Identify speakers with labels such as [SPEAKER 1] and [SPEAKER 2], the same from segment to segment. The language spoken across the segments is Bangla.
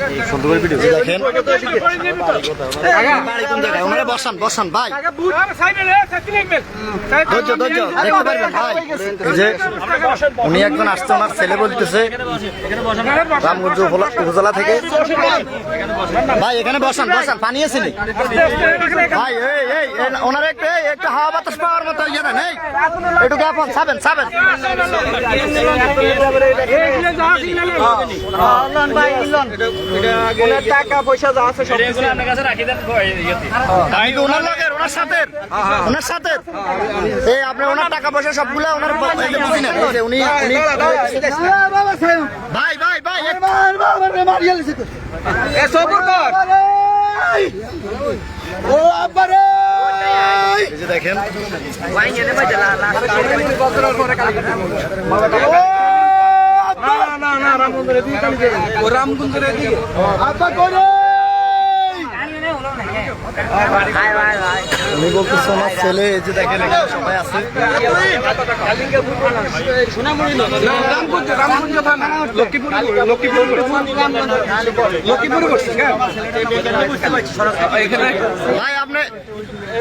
[SPEAKER 1] দেখেন বাড়ি কোন ওনারা বসান বসান ভাই ধৈর্য ধৈর্য দেখতে পারবেন ভাই যে উনি একজন আসছে ওনার ছেলে বলতেছে রামগঞ্জ উপজেলা থেকে ভাই এখানে বসান বসান পানি আছে নি? ভাই এই এই ওনার একটু এই, একটু হাওয়া বাতাস পাওয়ার মতো ইয়ে দেন এই একটু গ্যাপন ছাবেন ছাবেন
[SPEAKER 2] টাকা পয়সা যা আছে সব
[SPEAKER 1] আমি তো ওনার লগের ওনার সাথে ওনার সাথে এই আপনি ওনার টাকা পয়সা সবগুলা ওনার বুঝি না উনি উনি ভাই ভাই ভাই এক-
[SPEAKER 2] এ সবর কর।
[SPEAKER 1] এই যে দেখেন।
[SPEAKER 2] না না না রামগঞ্জের দিকে ও রামগঞ্জের দিকে
[SPEAKER 1] উনি বলতেছে ওনার ছেলে এই যে দেখেন সবাই আছে।
[SPEAKER 2] এখানে
[SPEAKER 1] ভাই আপনি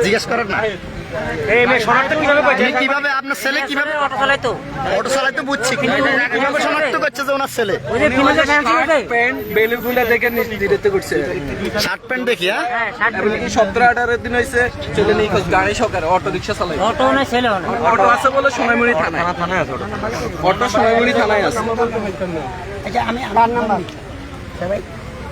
[SPEAKER 1] জিজ্ঞেস করেন না। আপনি কীভাবে আপনার ছেলে কীভাবে
[SPEAKER 3] অটো চালাইতো
[SPEAKER 1] অটো চালাইতে বুঝছি। কিন্তু উনি কীভাবে শনাক্ত করছে যে ওনার ছেলে?
[SPEAKER 3] ওই যে ফিনোজের ফ্যান ছিল যে?
[SPEAKER 2] প্যান্ট বেলুগুলা দেখে নির্দিষ্ট করছে।
[SPEAKER 1] শার্ট প্যান্ট দেখি হ্যাঁ?
[SPEAKER 3] হ্যাঁ ষাট
[SPEAKER 2] সতেরো আঠারো দিন হয়েছে চলে নিয়ে গাড়ি সকালে অটো রিক্সা চালাই
[SPEAKER 3] অটো না ছেলে
[SPEAKER 2] অটো আছে বলে সোনাইমুড়ি থানায়। থানায় আছে অটো সোনাইমুড়ি থানায় আছে।
[SPEAKER 3] আচ্ছা আমি আমার নাম্বার।
[SPEAKER 2] উনি-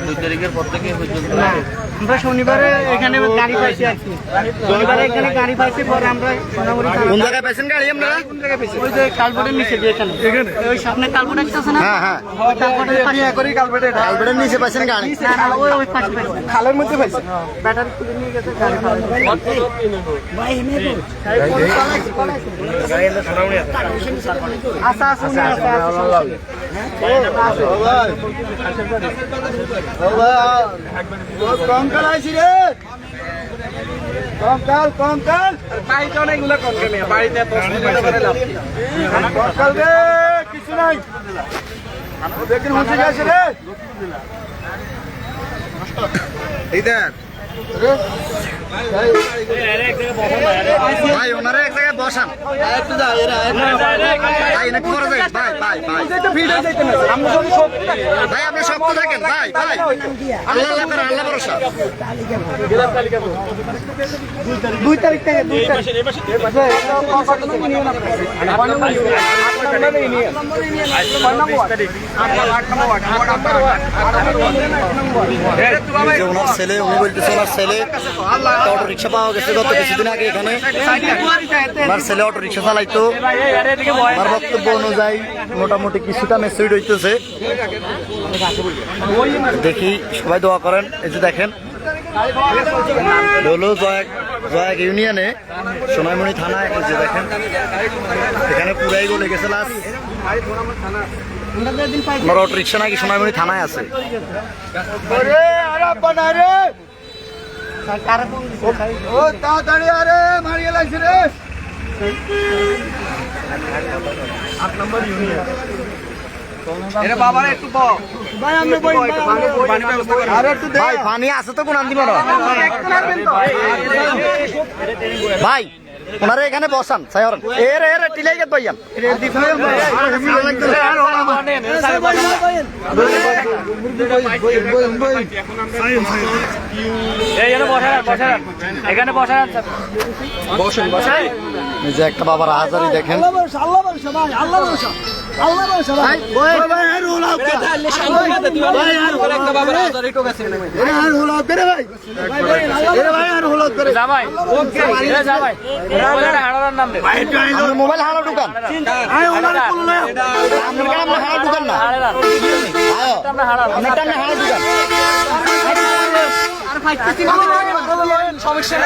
[SPEAKER 4] দুই তারিখের পর থেকে পর্যন্ত
[SPEAKER 3] আমরা শনিবারে এখানে গাড়ি পাইছি আর কি। শনিবারে এখানে গাড়ি পাইছি পরে আমরা সোনামুড়ি
[SPEAKER 1] কোন জায়গায় পেয়েছেন গাড়ি আপনারা?
[SPEAKER 3] ওই যে কালবোর্ডের নিচে যে এখানে। ওই সামনে কালবোর্ড একটা আছে না?
[SPEAKER 1] হ্যাঁ হ্যাঁ।
[SPEAKER 3] ওই কালবোর্ডের পাশে।
[SPEAKER 2] করি কালবেটে
[SPEAKER 1] কালবেটের নিচে পাইছেন গাড়ি?
[SPEAKER 3] না না ওই ওই পাশে পাইছি।
[SPEAKER 2] খালের মধ্যে পাইছে
[SPEAKER 3] ব্যাটারি খুলে নিয়ে গেছে গাড়ি ভাই এমনি আচ্ছা আচ্ছা উনি আছে, আছে,
[SPEAKER 1] কঙ্কাল আইছি রে কঙ্কাল কঙ্কাল
[SPEAKER 2] বাড়িতে অনেকগুলো কনকে নিয়ে বাড়িতে?
[SPEAKER 1] কঙ্কাল রে কিছু নাই দেখেন গেছে রে ভাই ওনারা এক জায়গায় বসান। ভাই এনে কি করা যায় ভাই ভাই ভাই। ভাই আপনি শক্ত থাকেন। ভাই ভাই। আল্লাহ আল্লাহ করেন আল্লাহ ভরসা।
[SPEAKER 3] দুই তারিখ থেকে দুই তারিখ।
[SPEAKER 1] ওনার ছেলে উনি বলতেছে ওনার ছেলে অটো রিক্সা পাওয়া গেছে গত কিছুদিন আগে এখানে ওনার ছেলে অটো রিক্সা চালাইতো। আমার বক্তব্য অনুযায়ী মোটামুটি কিছুটা মেসেজ হইতেছে। দেখি, সবাই দোয়া করেন। এই যে দেখেন হলো জয়াক জয়াক ইউনিয়নে সোনাইমণি থানায়, এই যে দেখেন, এখানে পুরাই গলে গেছে লাস্ট আমার অটো রিক্সা নাকি সোনাইমণি থানায় আছে? ও তাড়াতাড়ি আরে মারিয়ে লাগছে রে
[SPEAKER 2] এরে বাবারে একটু
[SPEAKER 3] ভাই
[SPEAKER 2] পানি ব্যবস্থা করে
[SPEAKER 1] আরে একটু ভাই পানি আছে তো কোন পারো ভাই ওনারা এখানে বসান সায়র এর এর টিলাই গেত ভাইয়াম
[SPEAKER 3] এখানে বসার
[SPEAKER 2] বসেন বসেন
[SPEAKER 1] এই যে একটা বাবার হাজারি দেখেন
[SPEAKER 3] আল্লাহ ভরসা ভাই আল্লাহ ভরসা আল্লাহ ভরসা ভাই
[SPEAKER 2] একটা বাবার হাজার একটু গেছে
[SPEAKER 3] যা ভাই যা ভাই হারার নাম দে
[SPEAKER 1] আপনার মোবাইল হারা দোকান দোকান না
[SPEAKER 2] সমস্যা